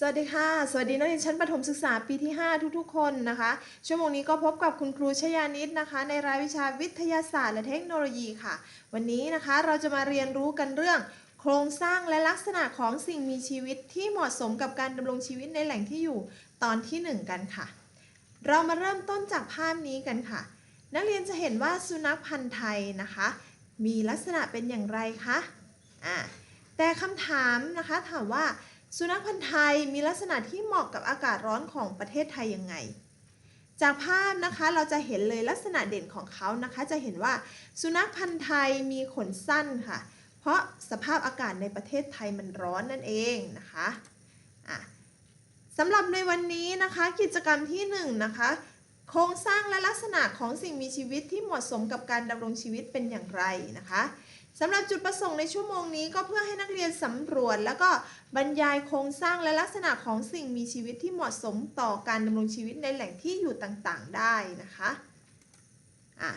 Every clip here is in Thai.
สวัสดีค่ะ สวัสดีนักเรียนชั้นประถมศึกษาปีที่ 5 ทุกๆ คนนะคะ ชั่วโมงนี้ก็พบกับคุณครูชยานิดนะคะ ในรายวิชาวิทยาศาสตร์และเทคโนโลยีค่ะ วันนี้นะคะเราจะมาเรียนรู้กันเรื่อง โครงสร้างและลักษณะของสิ่งมีชีวิตที่เหมาะสมกับการดำรงชีวิตในแหล่งที่อยู่ตอนที่ 1 กันค่ะ เรามาเริ่มต้นจากภาพนี้กันค่ะ นักเรียนจะเห็นว่าสุนัขพันธ์ไทยนะคะ มีลักษณะเป็นอย่างไรคะอ่าแต่คำถามนะคะถามว่า สุนัขพันธ์ไทยมีลักษณะที่เหมาะกับอากาศร้อนของประเทศไทยยังไง จากภาพนะคะเราจะเห็นเลยลักษณะเด่นของเขานะคะ จะเห็นว่าสุนัขพันธ์ไทยมีขนสั้นค่ะ เพราะสภาพอากาศในประเทศไทยมันร้อนนั่นเองนะคะะสำหรับในวันนี้นะคะกิจกรรมที่1นงนะคะ โครงสร้างและลักษณะของสิ่งมีชีวิตที่เหมาะสมกับการดำรงชีวิตเป็นอย่างไรนะคะ สำหรับจุดประสงค์ในชั่วโมงนี้ก็เพื่อให้นักเรียนสำรวจ แล้วก็บรรยายโครงสร้างและลักษณะของสิ่งมีชีวิตที่เหมาะสมต่อการดำรงชีวิตในแหล่งที่อยู่ต่างๆ ได้นะคะอะ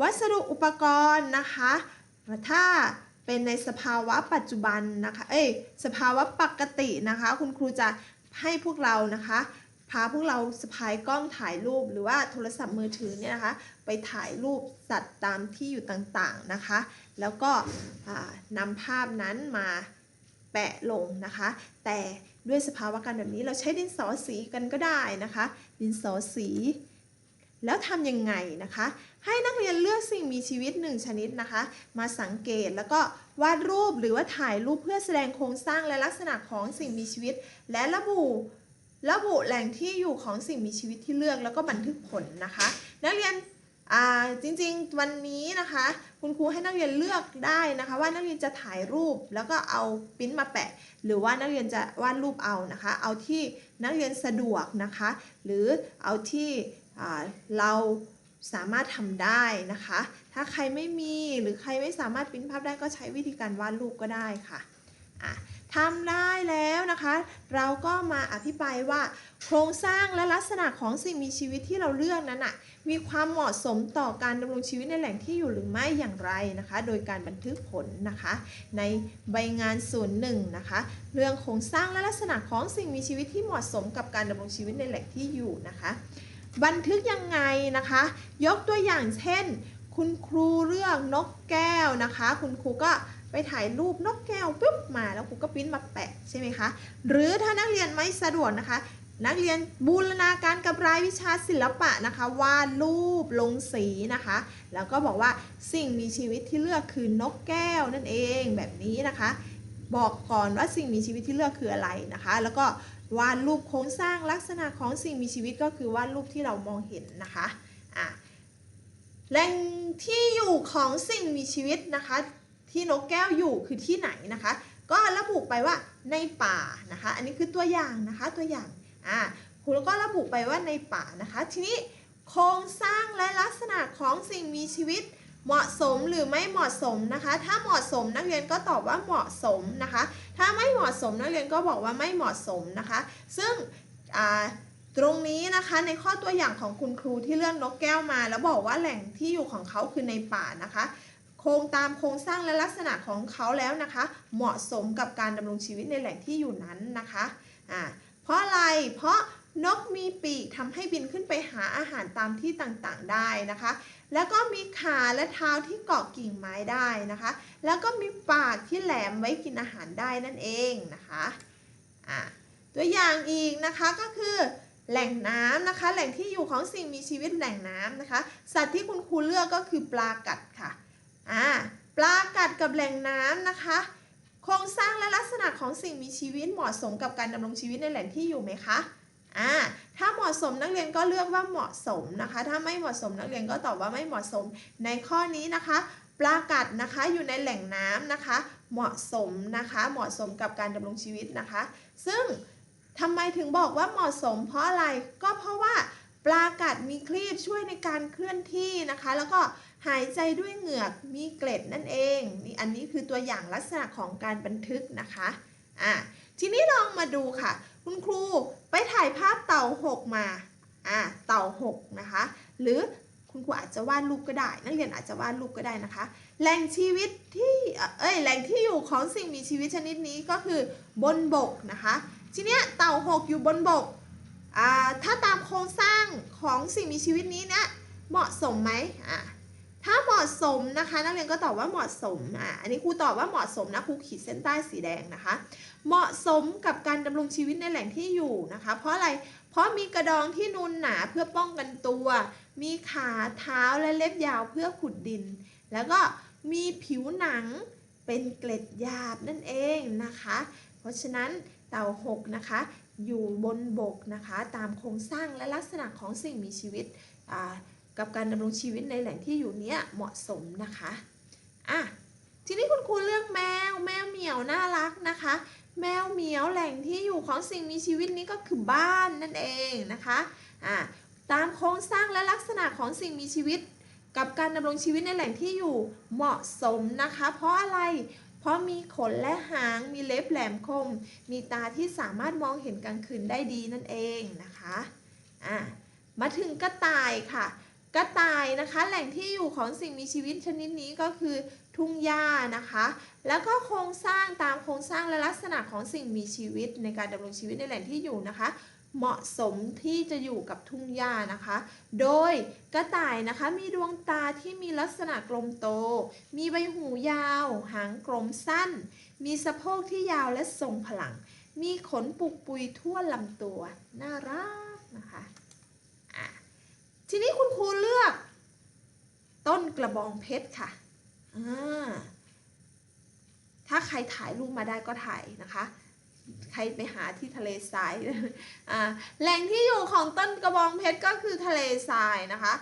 วัสดุอุปกรณ์นะคะถ้าเป็นในสภาวะปัจจุบันนะคะ เอ้ย สภาวะปกตินะคะ คุณครูจะให้พวกเรานะคะ พาพวกเราสะพายกล้องถ่ายรูปหรือว่าโทรศัพท์มือถือเนี่ยนะคะ ไปถ่ายรูปสัตว์ตามที่อยู่ต่างๆนะคะ แล้วก็นำภาพนั้นมาแปะลงนะคะ แต่ด้วยสภาวะการแบบนี้เราใช้ดินสอสีกันก็ได้นะคะ ดินสอสี แล้วทำยังไงนะคะ ให้นักเรียนเลือกสิ่งมีชีวิตหนึ่งชนิดนะคะ มาสังเกตแล้วก็วาดรูปหรือว่าถ่ายรูปเพื่อแสดงโครงสร้างและลักษณะของสิ่งมีชีวิต และระบุระบุแหล่งที่อยู่ของสิ่งมีชีวิตที่เลือกแล้วก็บันทึกผลนะคะ นักเรียน จริงๆวันนี้นะคะ คุณครูให้นักเรียนเลือกได้นะคะ ว่านักเรียนจะถ่ายรูปแล้วก็เอาปิ้นมาแปะ หรือว่านักเรียนจะวาดรูปเอานะคะ เอาที่นักเรียนสะดวกนะคะ หรือเอาที่เราสามารถทำได้นะคะ ถ้าใครไม่มีหรือใครไม่สามารถปิ้นภาพได้ก็ใช้วิธีการวาดรูปก็ได้ค่ะะ ทำได้แล้วนะคะ เราก็มาอธิบายว่า โครงสร้างและลักษณะของสิ่งมีชีวิตที่เราเลือกนั้นอะมีความเหมาะสมต่อการดำรงชีวิตในแหล่งที่อยู่หรือไม่อย่างไรนะคะ โดยการบันทึกผลนะคะ ในใบงานส่วนหนึ่งนะคะ เรื่องโครงสร้างและลักษณะของสิ่งมีชีวิตที่เหมาะสมกับการดำรงชีวิตในแหล่งที่อยู่นะคะ บันทึกยังไงนะคะ ยกตัวอย่างเช่น คุณครูเลือกนกแก้วนะคะ คุณครูก็ ไปถ่ายรูปนกแก้วปุ๊บมาแล้วครูก็พิมพ์มาแปะใช่ไหมคะ หรือถ้านักเรียนไม่สะดวกนะคะ นักเรียนบูรณาการกับรายวิชาศิลปะนะคะวาดรูปลงสีนะคะ แล้วก็บอกว่าสิ่งมีชีวิตที่เลือกคือนกแก้วนั่นเองแบบนี้นะคะ บอกก่อนว่าสิ่งมีชีวิตที่เลือกคืออะไรนะคะ แล้วก็วาดรูปโครงสร้างลักษณะของสิ่งมีชีวิตก็คือวาดรูปที่เรามองเห็นนะคะอะแหล่งที่อยู่ของสิ่งมีชีวิตนะคะ ที่นกแก้วอยู่คือที่ไหนนะคะ ก็ระบุไปว่าในป่านะคะ อันนี้คือตัวอย่างนะคะตัวอย่างอ่าครูก็ระบุไปว่าในป่านะคะ ทีนี้โครงสร้างและลักษณะของสิ่งมีชีวิตเหมาะสมหรือไม่เหมาะสมนะคะ ถ้าเหมาะสมนักเรียนก็ตอบว่าเหมาะสมนะคะ ถ้าไม่เหมาะสมนักเรียนก็บอกว่าไม่เหมาะสมนะคะ ซึ่งตรงนี้นะคะในข้อตัวอย่างของคุณครูที่เลื่อกนกแก้วมา แล้วบอกว่าแหล่งที่อยู่ของเขาคือในป่านะคะ ครงตามโครงสร้างและลักษณะของเขาแล้วนะคะ เหมาะสมกับการดำรงชีวิตในแหล่งที่อยู่นั้นนะคะอ่าเพราะอะไร เพราะนกมีปีกทำให้บินขึ้นไปหาอาหารตามที่ต่างๆได้นะคะ แล้วก็มีขาและเท้าที่เกาะกิ่งไม้ได้นะคะ แล้วก็มีปากที่แหลมไว้กินอาหารได้นั่นเองนะคะอ่าตัวอย่างอีกนะคะก็คือแหล่งน้ำนะคะ แหล่งที่อยู่ของสิ่งมีชีวิตแหล่งน้ำนะคะ สัตว์ที่คุณครูเลือกก็คือปลากัดค่ะ อ่าปลากัดกับแหล่งน้ำนะคะ โครงสร้างและลักษณะของสิ่งมีชีวิตเหมาะสมกับการดำรงชีวิตในแหล่งที่อยู่ไหมคะอ่าถ้าเหมาะสมนักเรียนก็เลือกว่าเหมาะสมนะคะ ถ้าไม่เหมาะสมนักเรียนก็ตอบว่าไม่เหมาะสมในข้อนี้นะคะ ปลากัดนะคะอยู่ในแหล่งน้ำนะคะ เหมาะสมนะคะ เหมาะสมกับการดำรงชีวิตนะคะ ซึ่งทำไมถึงบอกว่าเหมาะสม เพราะอะไรก็เพราะว่า ปลากัดมีคลีบช่วยในการเคลื่อนที่นะคะ แล้วก็หายใจด้วยเหงือกมีเกล็ดนั่นเองนี่อันนี้คือตัวอย่างลักษณะของการบันทึกนะคะอะทีนี้ลองมาดูค่ะ คุณครูไปถ่ายภาพเต่าหกมาอะเต่าหกนะคะ หรือคุณครูอาจจะวาดรูปก็ได้ นักเรียนอาจจะวาดรูปก็ได้นะคะ แหล่งชีวิตที่เอ้ยแหล่งที่อยู่ของสิ่งมีชีวิตชนิดนี้ก็คือบนบกนะคะ ทีเนี้ยเต่าหกอยู่บนบก ถ้าตามโครงสร้างของสิ่งมีชีวิตนี้เนี่ยเหมาะสมไหมอ่าถ้าเหมาะสมนะคะนักเรียนก็ตอบว่าเหมาะสมอ่าอันนี้ครูตอบว่าเหมาะสมนะครูขีดเส้นใต้สีแดงนะคะ เหมาะสมกับการดำรงชีวิตในแหล่งที่อยู่นะคะ เพราะอะไรเพราะมีกระดองที่นูนหนาเพื่อป้องกันตัว มีขาเท้าและเล็บยาวเพื่อขุดดิน แล้วก็มีผิวหนังเป็นเกล็ดหยาบนั่นเองนะคะ เพราะฉะนั้นเต่าหกนะคะ อยู่บนบกนะคะตามโครงสร้างและลักษณะของสิ่งมีชีวิตกับการดำรงชีวิตในแหล่งที่อยู่เนี้ยเหมาะสมนะคะอะทีนี้คุณครูเลือกแมวแมวเหมียวน่ารักนะคะ แมวเหมียวแหล่งที่อยู่ของสิ่งมีชีวิตนี้ก็คือบ้านนั่นเองนะคะอ่าตามโครงสร้างและลักษณะของสิ่งมีชีวิต กับการดำรงชีวิตในแหล่งที่อยู่เหมาะสมนะคะ เพราะอะไร ราะมีขนและหางมีเล็บแหลมคม มีตาที่สามารถมองเห็นกลางคืนได้ดีนั่นเองนะคะอะมาถึงกระต่ายค่ะ กระต่ายนะคะ แหล่งที่อยู่ของสิ่งมีชีวิตชนิดนี้ก็คือทุ่งหญ้านะคะ แล้วก็โครงสร้างตามโครงสร้างและลักษณะของสิ่งมีชีวิตในการดำรงชีวิตในแหล่งที่อยู่นะคะ เหมาะสมที่จะอยู่กับทุ่งหญ้านะคะ โดยกระต่ายนะคะมีดวงตาที่มีลักษณะกลมโต มีใบหูยาว หางกลมสั้น มีสะโพกที่ยาวและทรงพลัง มีขนปุกปุยทั่วลำตัว น่ารักนะคะะทีนี้คุณครูเลือก ต้นกระบองเพชรค่ะ ถ้าใครถ่ายรูปมาได้ก็ถ่ายนะคะ ใครไปหาที่ทะเลทรายอ่าแหล่งที่อยู่ของต้นกระบองเพชรก็คือทะเลทรายนะคะ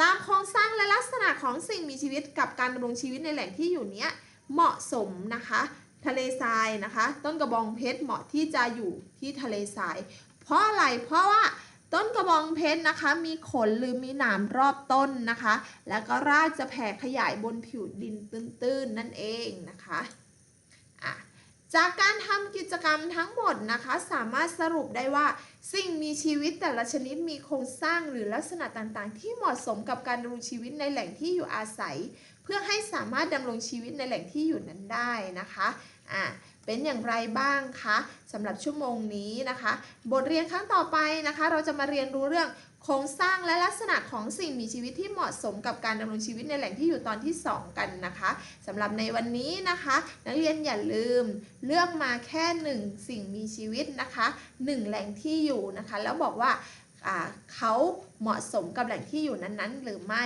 ตามโครงสร้างและลักษณะของสิ่งมีชีวิตกับการดำรงชีวิตในแหล่งที่อยู่เนี้ยเหมาะสมนะคะ ทะเลทรายนะคะ ต้นกระบองเพชรเหมาะที่จะอยู่ที่ทะเลทราย เพราะอะไรเพราะว่าต้นกระบองเพชรนะคะ มีขนหรือมีหนามรอบต้นนะคะ แล้วก็รากจะแผ่ขยายบนผิวดินตื้นๆนั่นเองนะคะอะ จากการทำกิจกรรมทั้งหมดนะคะ สามารถสรุปได้ว่า สิ่งมีชีวิตแต่ละชนิดมีโครงสร้างหรือลักษณะต่างๆ ที่เหมาะสมกับการดำรงชีวิตในแหล่งที่อยู่อาศัย เพื่อให้สามารถดำรงชีวิตในแหล่งที่อยู่นั้นได้นะคะอ่า เป็นอย่างไรบ้างคะสำหรับชั่วโมงนี้นะคะ บทเรียนครั้งต่อไปนะคะ เราจะมาเรียนรู้เรื่องโครงสร้างและลักษณะของสิ่งมีชีวิตที่เหมาะสมกับการดำรงชีวิตในแหล่งที่อยู่ตอนที่ 2 กันนะคะสำหรับในวันนี้นะคะ นักเรียนอย่าลืมเลือกมาแค่หนึ่งสิ่งมีชีวิตนะคะหนึ่งแหล่งที่อยู่นะคะ แล้วบอกว่าเขาเหมาะสมกับแหล่งที่อยู่นั้นๆ หรือไม่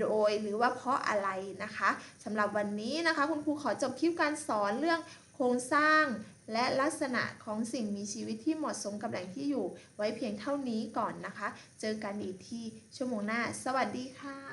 โดยหรือว่าเพราะอะไรนะคะสำหรับวันนี้นะคะ คุณครูขอจบคลิปการสอนเรื่อง รงสร้างและลักษณะของสิ่งมีชีวิตที่เหมาะสมกับแหล่งที่อยู่ ไว้เพียงเท่านี้ก่อนนะคะ เจอกันอีกที่ชั่วโมงหน้า สวัสดีค่ะ